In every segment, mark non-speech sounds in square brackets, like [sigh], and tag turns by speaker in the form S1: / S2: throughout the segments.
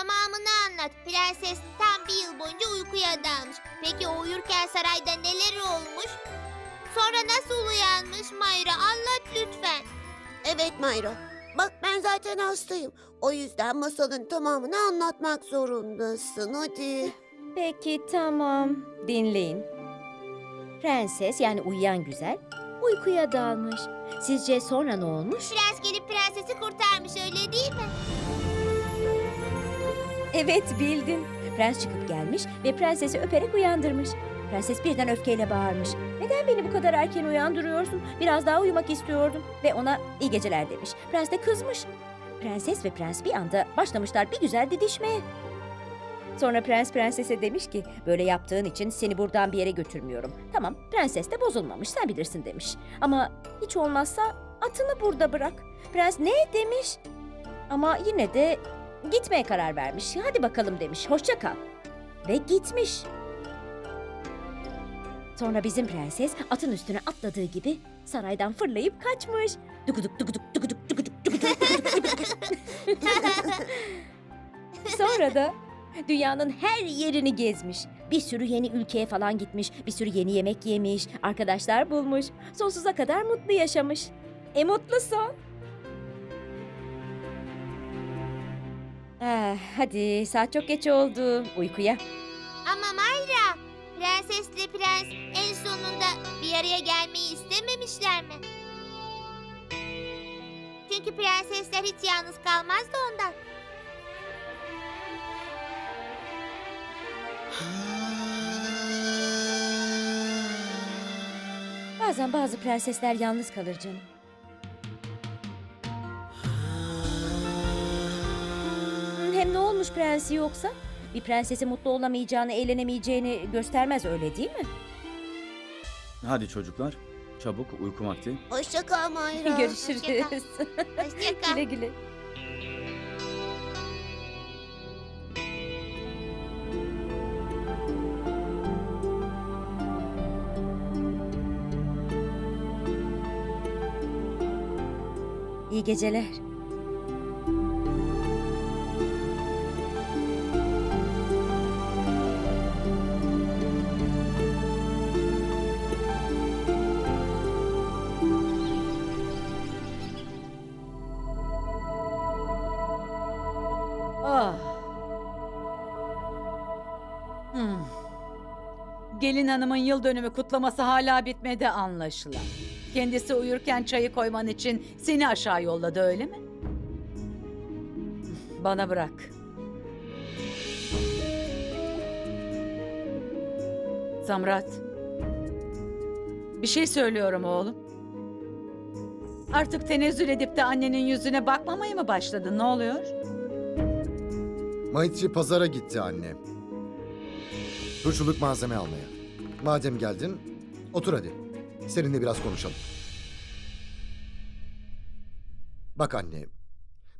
S1: Tamamını anlat. Prenses tam bir yıl boyunca uykuya dalmış. Peki o uyurken sarayda neler olmuş? Sonra nasıl uyanmış Mayra anlat lütfen.
S2: Evet Mayra. Bak ben zaten hastayım. O yüzden masalın tamamını anlatmak zorundasın. Hadi.
S3: Peki tamam. Dinleyin. Prenses yani uyuyan güzel uykuya dalmış. Sizce sonra ne olmuş?
S1: Prens gelip prensesi kurtarmış öyle değil mi?
S3: Evet bildin. Prens çıkıp gelmiş ve prensesi öperek uyandırmış. Prenses birden öfkeyle bağırmış. Neden beni bu kadar erken uyandırıyorsun? Biraz daha uyumak istiyordum. Ve ona iyi geceler demiş. Prens de kızmış. Prenses ve prens bir anda başlamışlar bir güzel didişmeye. Sonra prens prensese demiş ki böyle yaptığın için seni buradan bir yere götürmüyorum. Tamam prenses de bozulmamış sen bilirsin demiş. Ama hiç olmazsa atını burada bırak. Prens ne demiş? Ama yine de gitmeye karar vermiş. Hadi bakalım demiş. Hoşça kal. Ve gitmiş. Sonra bizim prenses atın üstüne atladığı gibi saraydan fırlayıp kaçmış. Dukuduk dukuduk dukuduk dukuduk dukuduk dukuduk. Sonra da dünyanın her yerini gezmiş. Bir sürü yeni ülkeye falan gitmiş. Bir sürü yeni yemek yemiş. Arkadaşlar bulmuş. Sonsuza kadar mutlu yaşamış. E mutlu son. Ah, hadi saat çok geç oldu. Uykuya.
S1: Ama Mayra, prensesle prens en sonunda bir araya gelmeyi istememişler mi? Çünkü prensesler hiç yalnız kalmaz da ondan.
S3: Bazen bazı prensesler yalnız kalır canım. Ne olmuş prensi yoksa? Bir prensesi mutlu olamayacağını, eğlenemeyeceğini göstermez öyle değil mi?
S4: Hadi çocuklar, çabuk uyku vakti.
S2: Hoşça kal Mayra.
S3: Görüşürüz.
S1: Hoşça kal. [laughs]
S3: güle güle. İyi geceler.
S5: Gelin hanımın yıl dönümü kutlaması hala bitmedi anlaşılan. Kendisi uyurken çayı koyman için seni aşağı yolladı öyle mi? Bana bırak. Samrat. Bir şey söylüyorum oğlum. Artık tenezzül edip de annenin yüzüne bakmamaya mı başladın? Ne oluyor?
S6: Maitri pazara gitti anne. Turşuluk malzeme almaya. Madem geldin, otur hadi. Seninle biraz konuşalım. Bak anne,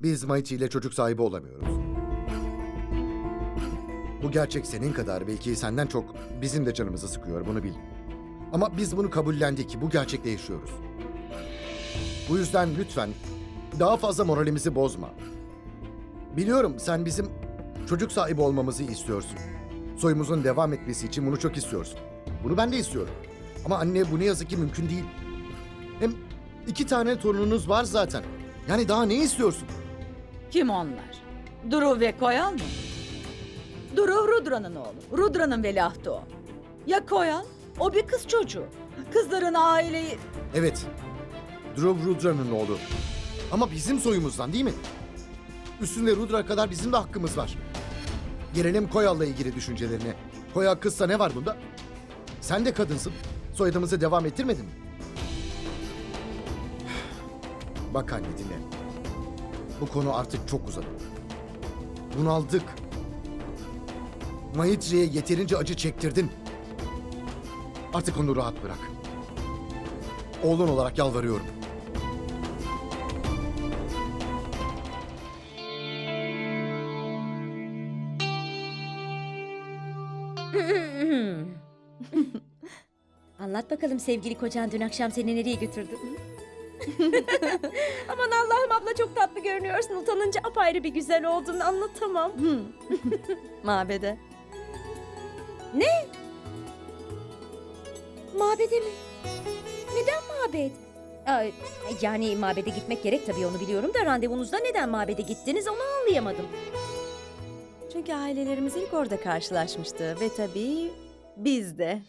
S6: biz Maitri ile çocuk sahibi olamıyoruz. Bu gerçek senin kadar belki senden çok bizim de canımızı sıkıyor bunu bil. Ama biz bunu kabullendik, bu gerçekle yaşıyoruz. Bu yüzden lütfen daha fazla moralimizi bozma. Biliyorum sen bizim çocuk sahibi olmamızı istiyorsun. Soyumuzun devam etmesi için bunu çok istiyorsun. Bunu ben de istiyorum. Ama anne bu ne yazık ki mümkün değil. Hem iki tane torununuz var zaten. Yani daha ne istiyorsun?
S5: Kim onlar? Duru ve Koyal mı? Duru Rudra'nın oğlu. Rudra'nın veliahtı o. Ya Koyal? O bir kız çocuğu. Kızların aileyi...
S6: Evet. Dhruv Rudra'nın oğlu. Ama bizim soyumuzdan değil mi? Üstünde Rudra kadar bizim de hakkımız var. Gelelim Koyal'la ilgili düşüncelerine. Koyal kızsa ne var bunda? Sen de kadınsın. Soyadımızı devam ettirmedin mi? Bak anne dinle. Bu konu artık çok uzadı. Bunaldık. Maitri'ye yeterince acı çektirdin. Artık onu rahat bırak. Oğlun olarak yalvarıyorum.
S3: Anlat bakalım sevgili kocan dün akşam seni nereye götürdü? [laughs] Aman Allah'ım abla çok tatlı görünüyorsun. Utanınca apayrı bir güzel oldun anlatamam. [laughs]
S7: Mabede.
S3: Mabede mi? Neden mabed? Ay, yani mabede gitmek gerek tabii onu biliyorum da randevunuzda neden mabede gittiniz onu anlayamadım.
S7: Çünkü ailelerimiz ilk orada karşılaşmıştı ve tabii biz de.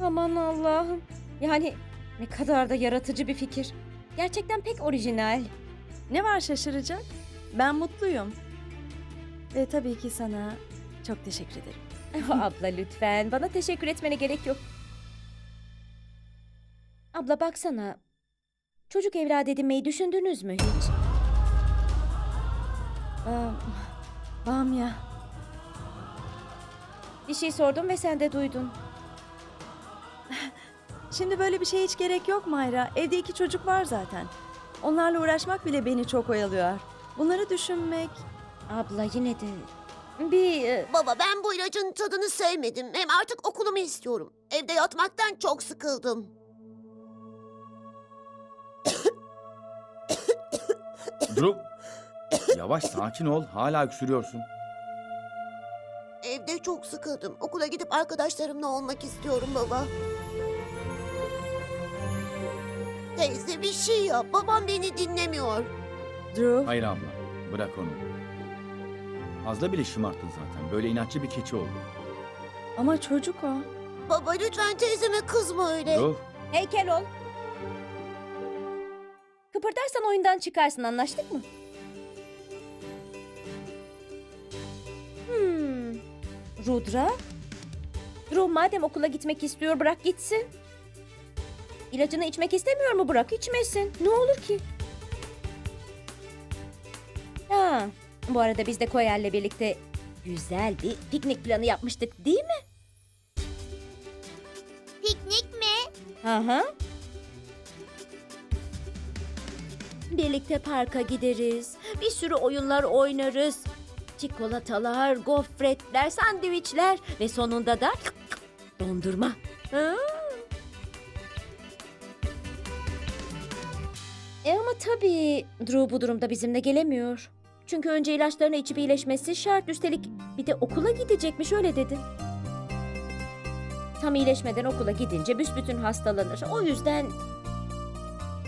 S3: Aman Allah'ım. Yani ne kadar da yaratıcı bir fikir. Gerçekten pek orijinal.
S7: Ne var şaşıracak? Ben mutluyum. Ve tabii ki sana çok teşekkür ederim. [laughs]
S3: Abla lütfen bana teşekkür etmene gerek yok. Abla baksana. Çocuk evlat edinmeyi düşündünüz mü hiç?
S7: Bam, Bamya.
S3: Bir şey sordum ve sen de duydun.
S7: Şimdi böyle bir şeye hiç gerek yok Mayra. Evde iki çocuk var zaten. Onlarla uğraşmak bile beni çok oyalıyor. Bunları düşünmek...
S3: Abla yine de bir e,
S2: Baba ben bu ilacın tadını sevmedim. Hem artık okulumu istiyorum. Evde yatmaktan çok sıkıldım.
S4: Drew. Yavaş sakin ol. Hala öksürüyorsun.
S2: Evde çok sıkıldım. Okula gidip arkadaşlarımla olmak istiyorum baba. Teyze bir şey yap. Babam beni dinlemiyor.
S7: Drew,
S4: Hayır abla. Bırak onu. Fazla bile şımarttın zaten. Böyle inatçı bir keçi oldu.
S7: ama çocuk o.
S2: Baba lütfen teyzeme kızma öyle.
S4: Drew.
S3: heykel ol. Kıpırdarsan oyundan çıkarsın anlaştık mı? Rudra? Drew madem okula gitmek istiyor bırak gitsin. İlacını içmek istemiyor mu bırak içmesin. Ne olur ki? Ha, bu arada biz de Koyer'le birlikte güzel bir piknik planı yapmıştık değil mi?
S1: Piknik mi?
S3: Hı hı. Birlikte parka gideriz. Bir sürü oyunlar oynarız. Çikolatalar, gofretler, sandviçler ve sonunda da dondurma. Hı? E ama tabii Drew bu durumda bizimle gelemiyor. Çünkü önce ilaçlarını içip iyileşmesi şart. Üstelik bir de okula gidecekmiş öyle dedi. Tam iyileşmeden okula gidince büsbütün hastalanır. O yüzden...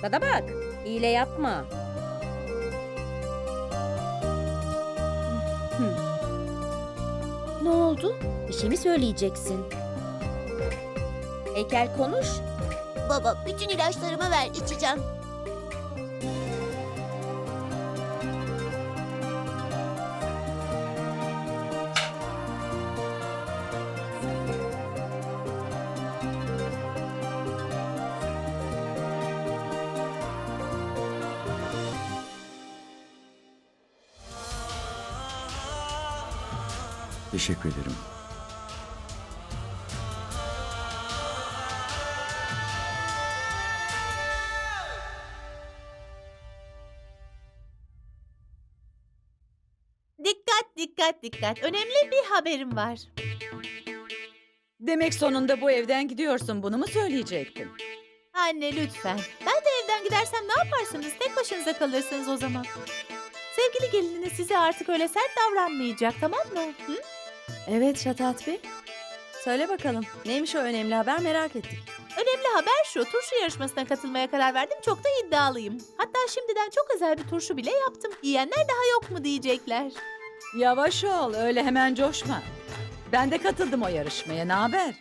S3: Bana bak, hile yapma. Oldu? Bir şey mi söyleyeceksin? Heykel konuş.
S2: Baba bütün ilaçlarımı ver içeceğim.
S4: Teşekkür ederim.
S8: Dikkat dikkat dikkat. Önemli bir haberim var.
S5: Demek sonunda bu evden gidiyorsun. Bunu mu söyleyecektin?
S8: Anne lütfen. Ben de evden gidersem ne yaparsınız? Tek başınıza kalırsınız o zaman. Sevgili gelininiz size artık öyle sert davranmayacak tamam mı? Hı?
S7: Evet Şatatbi. Söyle bakalım. Neymiş o önemli haber merak ettik.
S8: Önemli haber şu. Turşu yarışmasına katılmaya karar verdim. Çok da iddialıyım. Hatta şimdiden çok özel bir turşu bile yaptım. Yiyenler daha yok mu diyecekler.
S5: Yavaş ol. Öyle hemen coşma. Ben de katıldım o yarışmaya. Ne haber?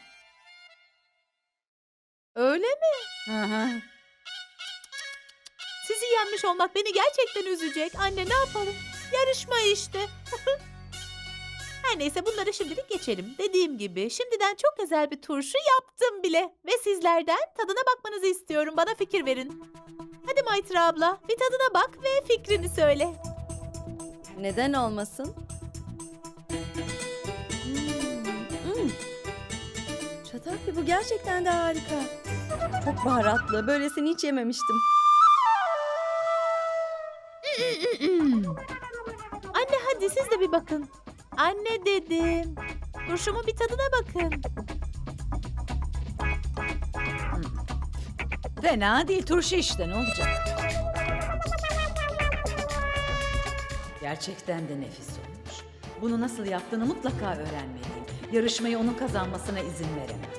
S8: Öyle mi?
S5: Hı.
S8: Sizi yenmiş olmak beni gerçekten üzecek. Anne ne yapalım? Yarışma işte. [laughs] Her neyse bunları şimdilik geçelim. Dediğim gibi şimdiden çok özel bir turşu yaptım bile. Ve sizlerden tadına bakmanızı istiyorum. Bana fikir verin. Hadi Maytra abla bir tadına bak ve fikrini söyle.
S7: Neden olmasın? Hmm, hmm. Şatatbi bu gerçekten de harika. Çok baharatlı. Böylesini hiç yememiştim.
S8: Anne hadi siz de bir bakın. Anne dedim. Turşumun bir tadına bakın.
S5: Fena değil turşu işte ne olacak? Gerçekten de nefis olmuş. Bunu nasıl yaptığını mutlaka öğrenmeliyim. Yarışmayı onun kazanmasına izin veremem.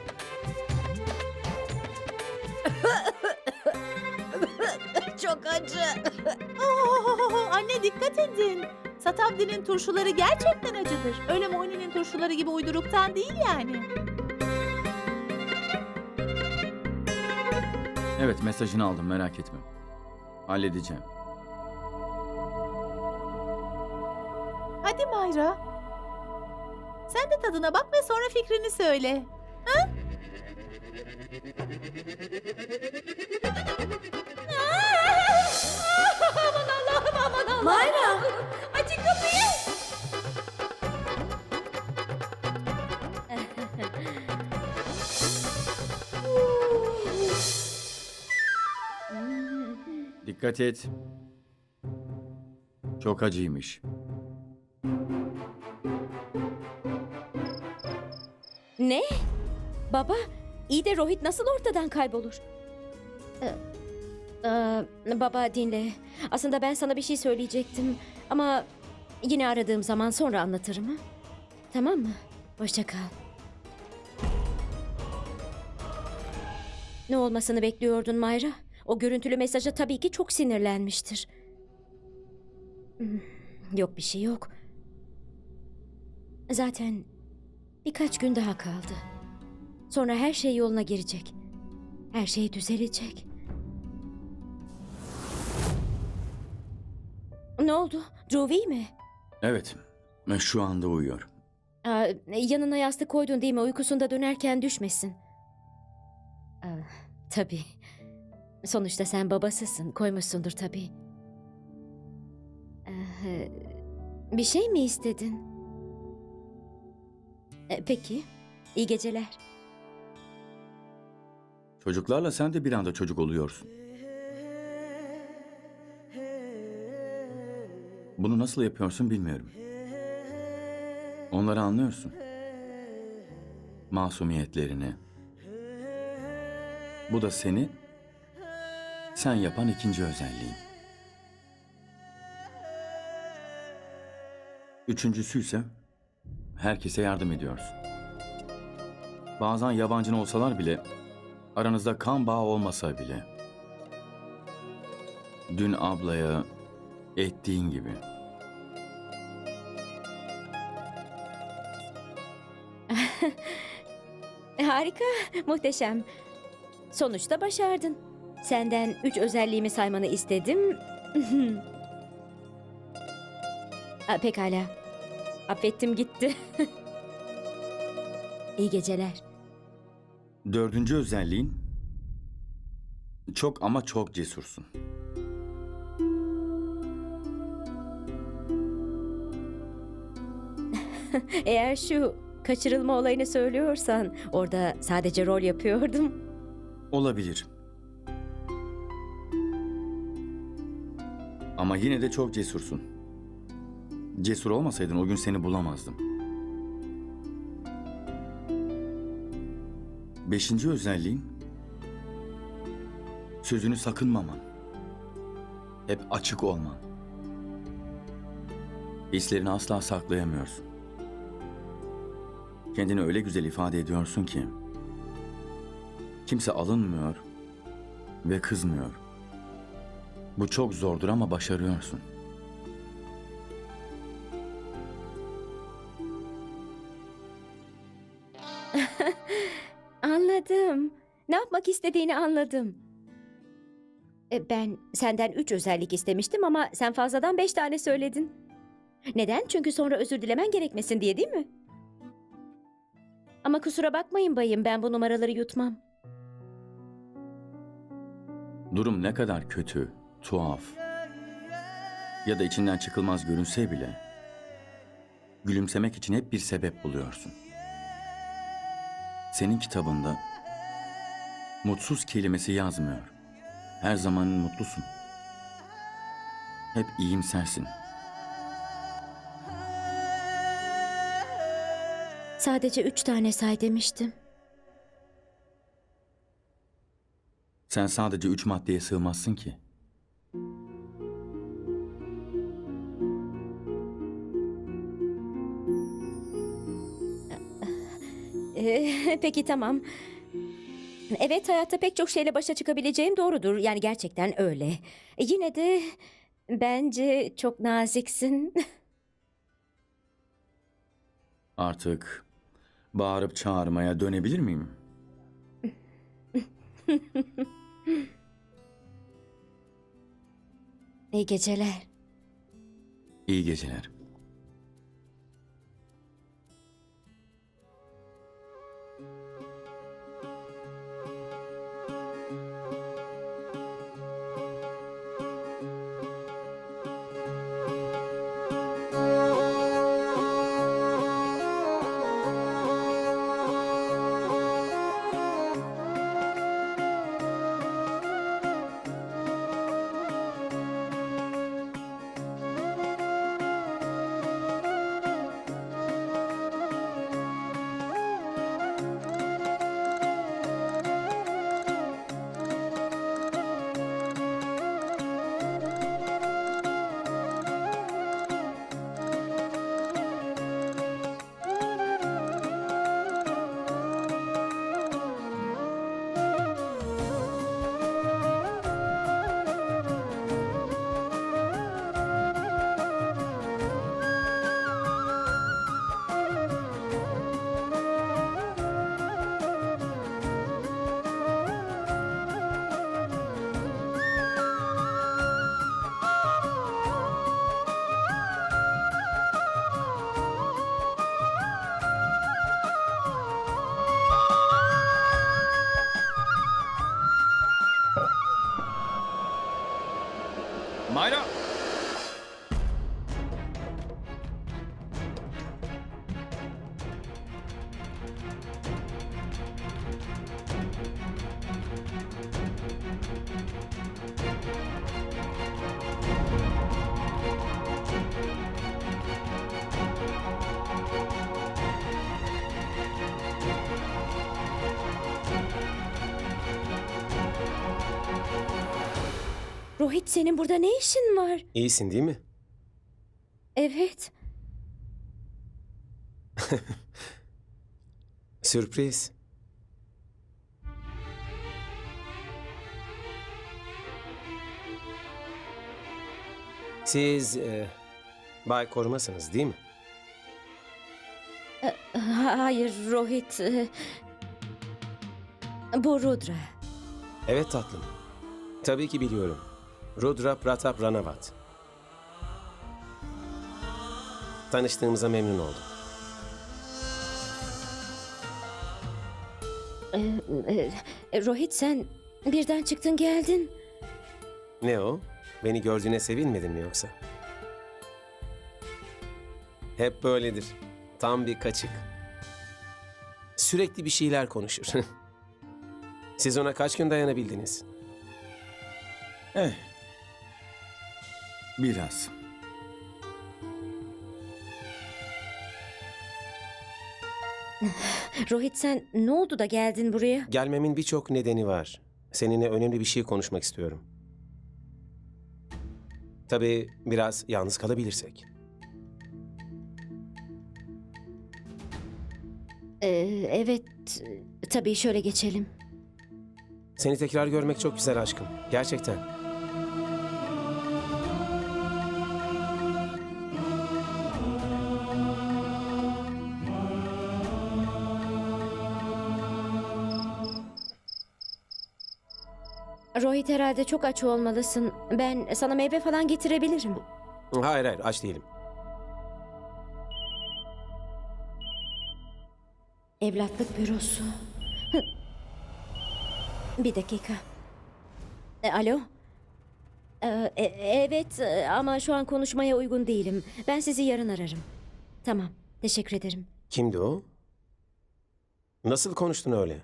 S5: [laughs]
S7: Çok acı. [laughs]
S8: Oo, anne dikkat edin. Satabdi'nin turşuları gerçekten acıdır. Öyle Moini'nin turşuları gibi uyduruktan değil yani.
S4: Evet mesajını aldım merak etme. Halledeceğim.
S8: Hadi Mayra. Sen de tadına bak ve sonra fikrini söyle. [laughs]
S7: Mayra.
S3: Açın kapıyı.
S4: Dikkat et. Çok acıymış.
S3: Ne? Baba, iyi de Rohit nasıl ortadan kaybolur? Ee, e, baba dinle. Aslında ben sana bir şey söyleyecektim. Ama yine aradığım zaman sonra anlatırım. Ha? Tamam mı? Hoşça kal. Ne olmasını bekliyordun Mayra? O görüntülü mesaja tabii ki çok sinirlenmiştir. Hmm, Yok bir şey yok. Zaten birkaç gün daha kaldı. Sonra her şey yoluna girecek. Her şey düzelecek. Ne oldu? Jovi mi?
S4: Evet. ve Şu anda uyuyor.
S3: Aa, yanına yastık koydun değil mi? Uykusunda dönerken düşmesin. Aa, tabii. Sonuçta sen babasısın. Koymuşsundur tabii. Ee, bir şey mi istedin? Ee, peki. İyi geceler.
S4: Çocuklarla sen de bir anda çocuk oluyorsun. Bunu nasıl yapıyorsun bilmiyorum. Onları anlıyorsun. Masumiyetlerini. Bu da seni sen yapan ikinci özelliğin. Üçüncüsü ise herkese yardım ediyorsun. Bazen yabancın olsalar bile Aranızda kan bağı olmasa bile. Dün ablaya ettiğin gibi. [laughs]
S3: Harika, muhteşem. Sonuçta başardın. Senden üç özelliğimi saymanı istedim. [laughs] Aa, pekala. Affettim gitti. [laughs] İyi geceler.
S4: Dördüncü özelliğin çok ama çok cesursun. [laughs]
S3: Eğer şu kaçırılma olayını söylüyorsan orada sadece rol yapıyordum.
S4: Olabilir. Ama yine de çok cesursun. Cesur olmasaydın o gün seni bulamazdım. Beşinci özelliğin sözünü sakınmaman. Hep açık olman. Hislerini asla saklayamıyorsun. Kendini öyle güzel ifade ediyorsun ki kimse alınmıyor ve kızmıyor. Bu çok zordur ama başarıyorsun. [laughs]
S3: Anladım. Ne yapmak istediğini anladım. E, Ben senden üç özellik istemiştim ama sen fazladan beş tane söyledin. Neden? Çünkü sonra özür dilemen gerekmesin diye değil mi? Ama kusura bakmayın bayım ben bu numaraları yutmam.
S4: Durum ne kadar kötü, tuhaf ya da içinden çıkılmaz görünse bile gülümsemek için hep bir sebep buluyorsun. Senin kitabında mutsuz kelimesi yazmıyor. Her zaman mutlusun. Hep iyimsersin.
S3: Sadece üç tane say demiştim.
S4: Sen sadece üç maddeye sığmazsın ki.
S3: Peki tamam. Evet hayatta pek çok şeyle başa çıkabileceğim doğrudur. Yani gerçekten öyle. E, Yine de bence çok naziksin. [laughs]
S4: Artık bağırıp çağırmaya dönebilir miyim?
S3: İyi geceler.
S4: İyi geceler.
S3: Rohit senin burada ne işin var?
S9: İyisin değil mi?
S3: Evet. [laughs]
S9: Sürpriz. Siz e, Bay Korumasınız değil mi?
S3: Ha- Hayır Rohit. e, Bu Rudra.
S9: Evet tatlım. Tabii ki biliyorum. Rudra Pratap Ranavat. Tanıştığımıza memnun oldum.
S3: E, e, Rohit sen birden çıktın geldin.
S9: Ne o? Beni gördüğüne sevinmedin mi yoksa? Hep böyledir. Tam bir kaçık. Sürekli bir şeyler konuşur. [laughs] Siz ona kaç gün dayanabildiniz?
S4: Eh. Biraz. [laughs]
S3: Rohit sen ne oldu da geldin buraya?
S9: Gelmemin birçok nedeni var. Seninle önemli bir şey konuşmak istiyorum. Tabii biraz yalnız kalabilirsek.
S3: E, evet tabii şöyle geçelim.
S9: Seni tekrar görmek çok güzel aşkım. Gerçekten.
S3: Herhalde çok aç olmalısın. Ben sana meyve falan getirebilirim.
S9: Hayır hayır aç değilim.
S3: Evlatlık bürosu. Bir dakika. E, alo? E, e, evet e, ama şu an konuşmaya uygun değilim. Ben sizi yarın ararım. Tamam. Teşekkür ederim.
S9: Kimdi o? Nasıl konuştun öyle?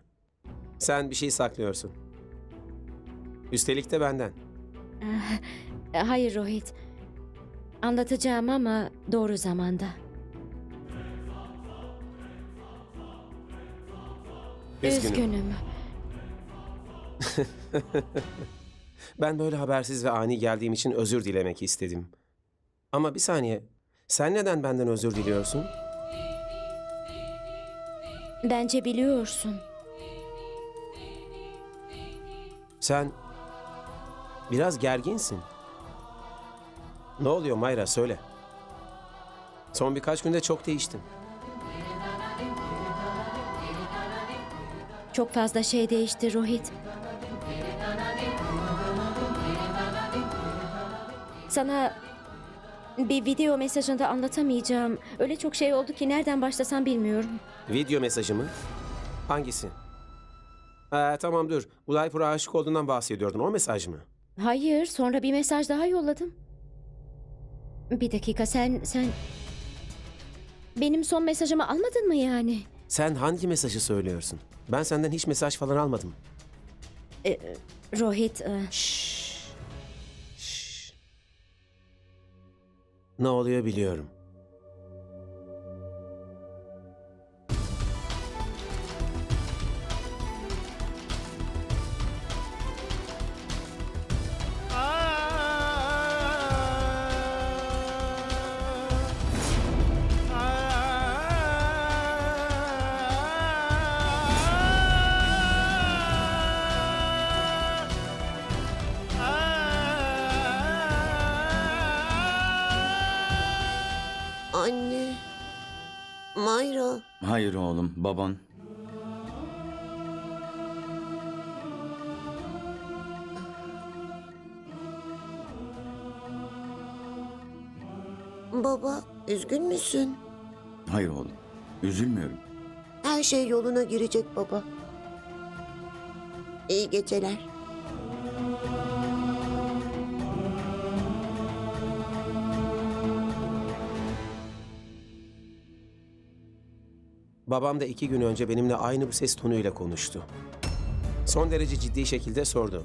S9: Sen bir şey saklıyorsun. Üstelik de benden.
S3: E, hayır Rohit. Anlatacağım ama doğru zamanda.
S9: Üzgünüm.
S3: Üzgünüm. [laughs]
S9: Ben böyle habersiz ve ani geldiğim için özür dilemek istedim. Ama bir saniye. Sen neden benden özür diliyorsun?
S3: Bence biliyorsun.
S9: Sen biraz gerginsin. Ne oluyor Mayra söyle. Son birkaç günde çok değiştin.
S3: Çok fazla şey değişti Rohit. Sana bir video mesajında anlatamayacağım. Öyle çok şey oldu ki nereden başlasam bilmiyorum.
S9: Video mesajı mı? Hangisi? Ee, tamam dur. Ulaypur'a aşık olduğundan bahsediyordun. O mesaj mı?
S3: Hayır, sonra bir mesaj daha yolladım. Bir dakika sen sen benim son mesajımı almadın mı yani?
S9: Sen hangi mesajı söylüyorsun? Ben senden hiç mesaj falan almadım.
S3: Rohit, e,
S9: Şşş. Ne oluyor biliyorum.
S4: Hayır oğlum, baban.
S2: Baba, üzgün müsün?
S4: Hayır oğlum, üzülmüyorum.
S2: Her şey yoluna girecek baba. İyi geceler.
S9: Babam da iki gün önce benimle aynı bu ses tonuyla konuştu. Son derece ciddi şekilde sordu.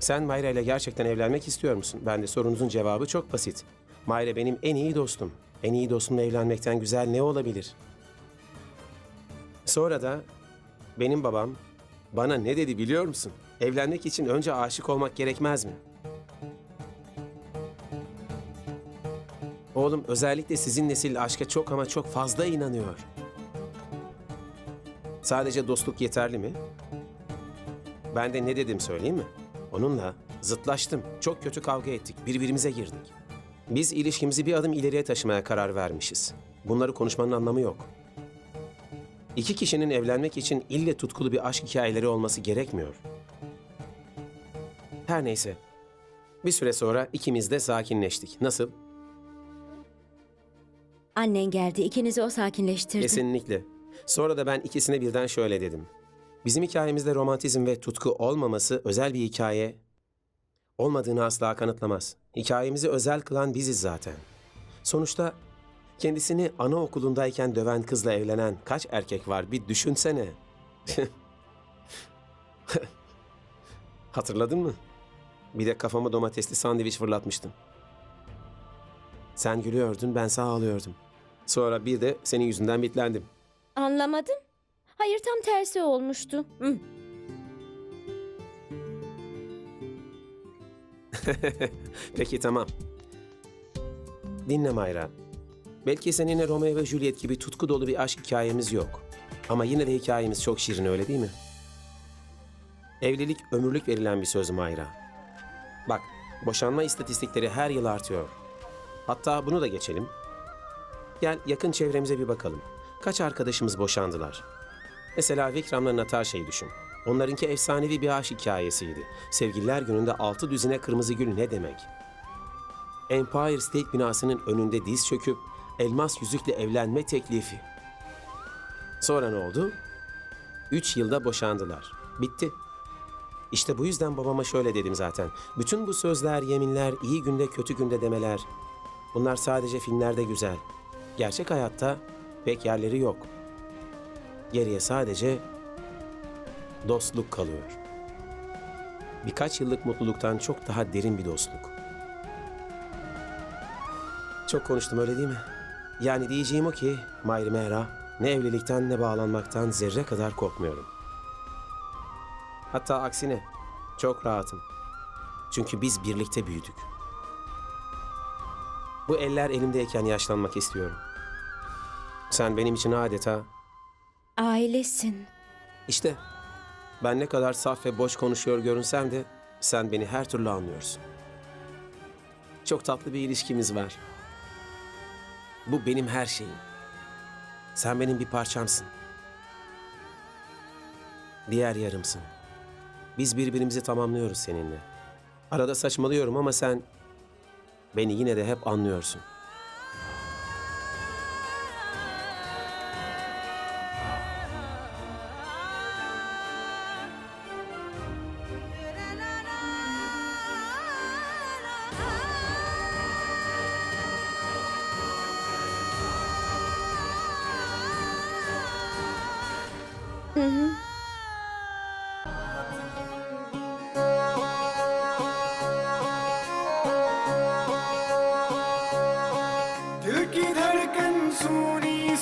S9: Sen Mayra ile gerçekten evlenmek istiyor musun? Ben de sorunuzun cevabı çok basit. Mayra benim en iyi dostum. En iyi dostumla evlenmekten güzel ne olabilir? Sonra da benim babam bana ne dedi biliyor musun? Evlenmek için önce aşık olmak gerekmez mi? Oğlum özellikle sizin nesil aşka çok ama çok fazla inanıyor. Sadece dostluk yeterli mi? Ben de ne dedim söyleyeyim mi? Onunla zıtlaştım. Çok kötü kavga ettik. Birbirimize girdik. Biz ilişkimizi bir adım ileriye taşımaya karar vermişiz. Bunları konuşmanın anlamı yok. İki kişinin evlenmek için ille tutkulu bir aşk hikayeleri olması gerekmiyor. Her neyse. Bir süre sonra ikimiz de sakinleştik. Nasıl?
S3: annen geldi. İkinizi o sakinleştirdi.
S9: Kesinlikle. Sonra da ben ikisine birden şöyle dedim. Bizim hikayemizde romantizm ve tutku olmaması özel bir hikaye olmadığını asla kanıtlamaz. Hikayemizi özel kılan biziz zaten. Sonuçta kendisini anaokulundayken döven kızla evlenen kaç erkek var bir düşünsene. [laughs] Hatırladın mı? Bir de kafama domatesli sandviç fırlatmıştım. Sen gülüyordun, ben sağ ağlıyordum. Sonra bir de senin yüzünden bitlendim.
S3: Anlamadım. Hayır tam tersi olmuştu. [laughs]
S9: Peki tamam. Dinle Mayra. Belki seninle Romeo ve Juliet gibi tutku dolu bir aşk hikayemiz yok. Ama yine de hikayemiz çok şirin öyle değil mi? Evlilik ömürlük verilen bir söz Mayra. Bak, boşanma istatistikleri her yıl artıyor. Hatta bunu da geçelim. Gel yakın çevremize bir bakalım. Kaç arkadaşımız boşandılar? Mesela Vikram'la Natasha'yı düşün. Onlarınki efsanevi bir aşk hikayesiydi. Sevgililer gününde altı düzine kırmızı gül ne demek? Empire State binasının önünde diz çöküp elmas yüzükle evlenme teklifi. Sonra ne oldu? Üç yılda boşandılar. Bitti. İşte bu yüzden babama şöyle dedim zaten. Bütün bu sözler, yeminler, iyi günde kötü günde demeler. Bunlar sadece filmlerde güzel. Gerçek hayatta pek yerleri yok. Geriye sadece dostluk kalıyor. Birkaç yıllık mutluluktan çok daha derin bir dostluk. Çok konuştum öyle değil mi? Yani diyeceğim o ki Mayri Mehra ne evlilikten ne bağlanmaktan zerre kadar korkmuyorum. Hatta aksine çok rahatım. Çünkü biz birlikte büyüdük. Bu eller elimdeyken yaşlanmak istiyorum. Sen benim için adeta
S3: Ailesin.
S9: işte ben ne kadar saf ve boş konuşuyor görünsem de sen beni her türlü anlıyorsun. Çok tatlı bir ilişkimiz var. Bu benim her şeyim. Sen benim bir parçamsın. Diğer yarımsın. Biz birbirimizi tamamlıyoruz seninle. Arada saçmalıyorum ama sen beni yine de hep anlıyorsun.